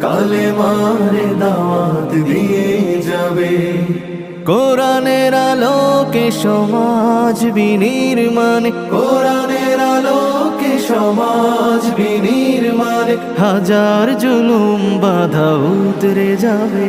কালে মারে দাওয়াত দিয়ে যাবে। কোরআনের আলোকে সমাজ বিনির্মাণ। কোরআনের আলোকে সমাজ বিনির্মাণ। হাজার জুলুম বাধা উতরে যাবে।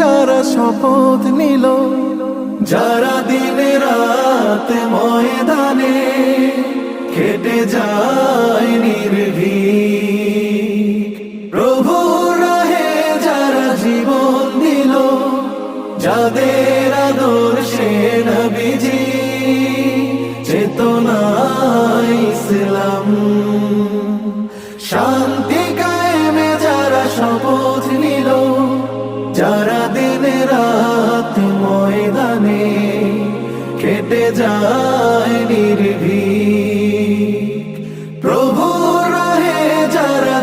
যারা শপথ নিল, যারা দিনে রাত ময়দানে খেটে যায় নির্ভী প্রভু রাহে যারা জীবন দিল, যাদের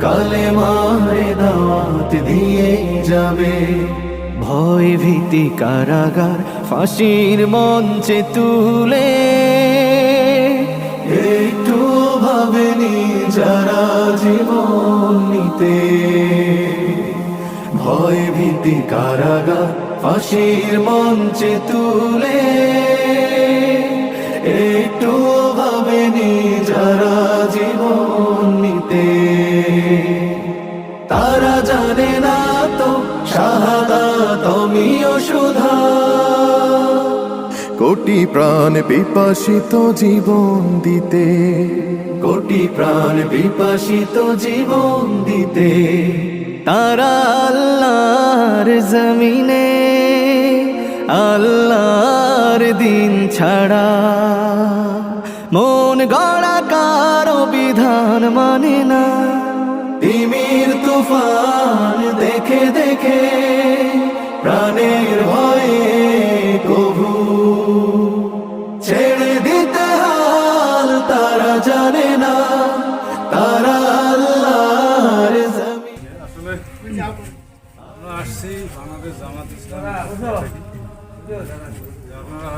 কালে মারে দাওয়াত দিয়ে যাবে। ভয় ভীতি কারাগার ফাঁসির মঞ্চে তুলে। একটু ভাবেনি যারা জীবন নিতে। ভয় ভীতি কারাগার ফাঁসির মঞ্চে তুলে। একটু ভাবেনি যারা জীবন কোটি প্রাণ বিপাশিত জীবন দিতে। কোটি প্রাণ বিপাসিত জীবন দিতে। তারা আল্লাহর জমিনে আল্লাহর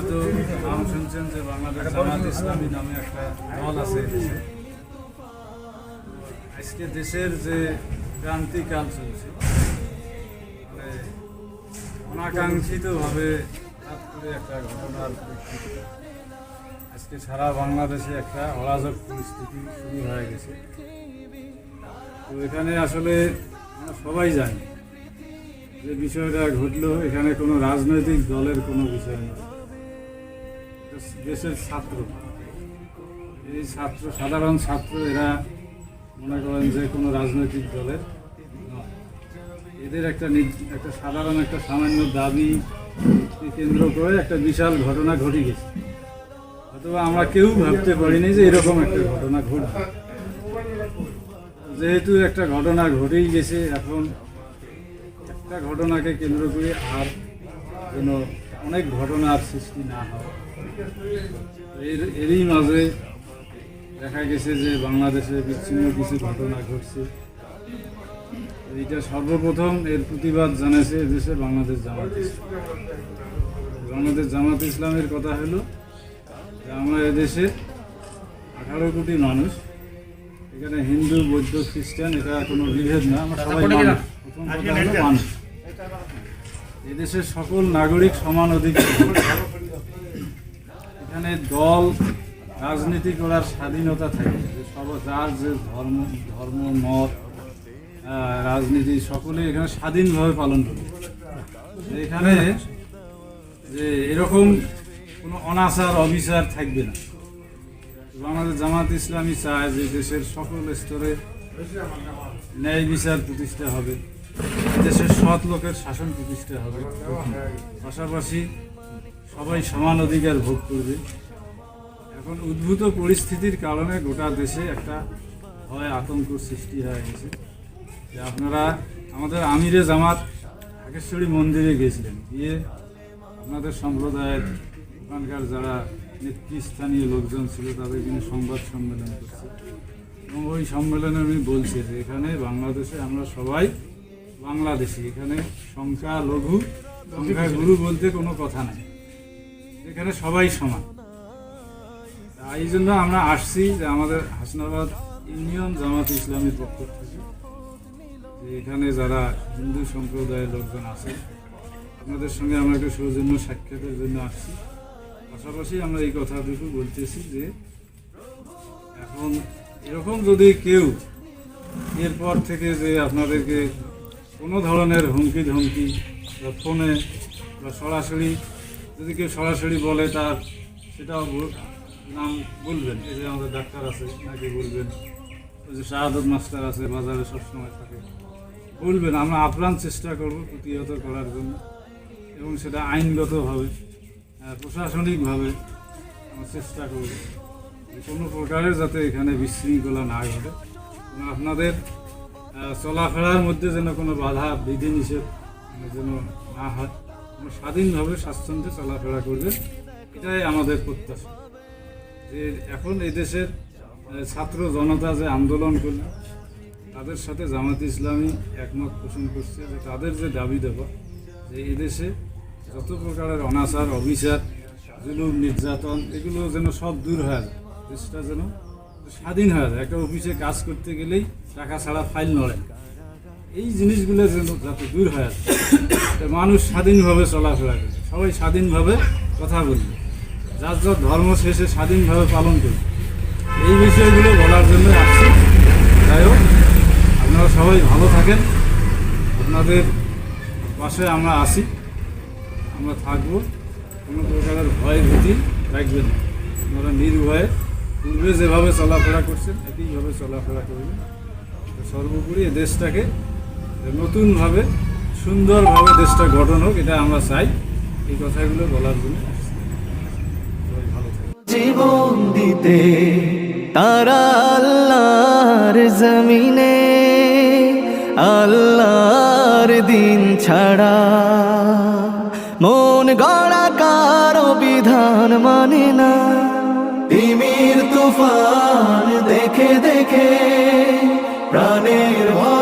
হয়তো নাম শুনছেন যে বাংলাদেশ জামাত ইসলামী নামে একটা দল আছে আজকে দেশের যে ক্রান্তিকাল চলছে অনাকাঙ্ক্ষিতভাবে হঠাৎ করে একটা ঘটনার আজকে সারা বাংলাদেশে একটা অরাজক পরিস্থিতি শুরু হয়ে গেছে। তো এখানে আসলে সবাই জানি যে বিষয়টা ঘটলো এখানে কোনো রাজনৈতিক দলের কোনো বিষয় নয়। দেশের ছাত্র। এই ছাত্র, সাধারণ ছাত্র এরা মনে করেন যে কোনো রাজনৈতিক দলের এদের একটা একটা সাধারণ, একটা সামান্য দাবি কেন্দ্র করে একটা বিশাল ঘটনা ঘটে গেছে। অথবা আমরা কেউ ভাবতে পারিনি যে এরকম একটা ঘটনা ঘটবে। যেহেতু একটা ঘটনা ঘটেই গেছে, এখন একটা ঘটনাকে কেন্দ্র করে আর যেন অনেক ঘটনার সৃষ্টি না হয়। এরই মাঝে দেখা গেছে যে বাংলাদেশে বিচ্ছিন্ন কিছু ঘটনা ঘটছে। এইটা সর্বপ্রথম এর প্রতিবাদ জানাইছে এদেশে বাংলাদেশ জামাত ইসলাম। বাংলাদেশ জামাত ইসলামের কথা হলো যে আমরা এদেশে আঠারো কোটি মানুষ এখানে হিন্দু বৌদ্ধ খ্রিস্টান এটা কোনো বিভেদ না আমরা সবাই মানুষ। প্রথম কথা হলো মানুষ। এদেশের সকল নাগরিক সমান অধিকার। এখানে দল, রাজনীতি করার স্বাধীনতা থাকে। সব যার যে ধর্ম ধর্ম, মত রাজনীতি সকলে এখানে স্বাধীনভাবে পালন করে। এখানে যে এরকম কোনো অনাচার, অবিচার থাকবে না। আমাদের জামাত ইসলামী চায় যে দেশের সকল স্তরে ন্যায় বিচার প্রতিষ্ঠা হবে। দেশের সৎ লোকের শাসন প্রতিষ্ঠা হবে। পাশাপাশি সবাই সমান অধিকার ভোগ করবে। এখন উদ্ভূত পরিস্থিতির কারণে গোটা দেশে একটা ভয়, আতঙ্ক সৃষ্টি হয়ে গেছে। যে আপনারা আমাদের আমিরে জামাত ঢাকেশ্বরী মন্দিরে গেছিলেন। গিয়ে আপনাদের সম্প্রদায়ের ওখানকার যারা নেতৃস্থানীয় লোকজন ছিল, তাদের কিন্তু সংবাদ সম্মেলন করছে। এবং ওই সম্মেলনে আমি বলছি যে এখানে বাংলাদেশে আমরা সবাই বাংলাদেশি। এখানে সংখ্যা লঘু সংখ্যা গুরু বলতে কোনো কথা নাই। এখানে সবাই সমান। এই জন্য আমরা আসছি যে আমাদের হাসনাবাদ ইউনিয়ন জামাত ইসলামের পক্ষ থেকে এখানে যারা হিন্দু সম্প্রদায়ের লোকজন আছে, আপনাদের সঙ্গে আমরা একটা সৌজন্য সাক্ষাতের জন্য আসছি। পাশাপাশি আমরা এই কথাটুকু বলতেছি যে, এখন এরকম যদি কেউ এরপর থেকে যে আপনাদেরকে কোনো ধরনের হুমকি ধমকি বা ফোনে বা সরাসরি যদি কেউ সরাসরি বলে তার, সেটাও নাম বলবেন, এই যে আমাদের ডাক্তার আছে, নাকি বলবেন? ওই যে শাহাদত মাস্টার আছে, বাজারে সবসময় থাকে। বলবেন, আমরা আপ্রাণ চেষ্টা করব প্রতিহত করার জন্য। এবং সেটা আইনগতভাবে প্রশাসনিকভাবে আমরা চেষ্টা করব কোনো প্রকারের যাতে এখানে বিশৃঙ্খলা না ঘটে। আপনাদের চলাফেরার মধ্যে যেন কোনো বাধা বিধি নিষেধ যেন না হয়। স্বাধীনভাবে স্বাচ্ছন্দ্যে চলাফেরা করবেন, এটাই আমাদের প্রত্যাশা যে এখন এই দেশের ছাত্র জনতা যে আন্দোলন করল তাদের সাথে জামাত ইসলামী একমত পোষণ করছে যে তাদের যে দাবি দেওয়া, যে এদেশে যত প্রকারের অনাচার, অবিচার, জুলুম, নির্যাতন, এগুলো যেন সব দূর হয়ে যায়, দেশটা যেন স্বাধীন হয়ে যায় একটা অফিসে কাজ করতে গেলেই টাকা ছাড়া ফাইল নড়ে। এই জিনিসগুলো যেন যাতে দূর হয় মানুষ স্বাধীনভাবে চলাফেরা করবে সবাই স্বাধীনভাবে কথা বলবে। যার যার ধর্ম শেষে স্বাধীনভাবে পালন করবে। এই বিষয়গুলো বলার জন্য আসছি। যাই হোক, আপনারা সবাই ভালো থাকেন। আপনাদের পাশে আমরা আসি আমরা থাকব। কোনো প্রকারের ভয় ভীতি রাখবেন না। আপনারা নির্ভয়ে পূর্বে যেভাবে চলাফেরা করছেন, একইভাবে চলাফেরা করবেন। সর্বোপরি দেশটাকে নতুনভাবে, সুন্দরভাবে দেশটা গঠন হোক, এটা আমরা চাই। এই কথাগুলো বলার জন্য জীবন দিতে তারা জমিনে, আল্লাহর দিন ছাড়া মন গড়া কারও বিধান মানে না। তিমির তুফান দেখে দেখে প্রাণের ভয়ে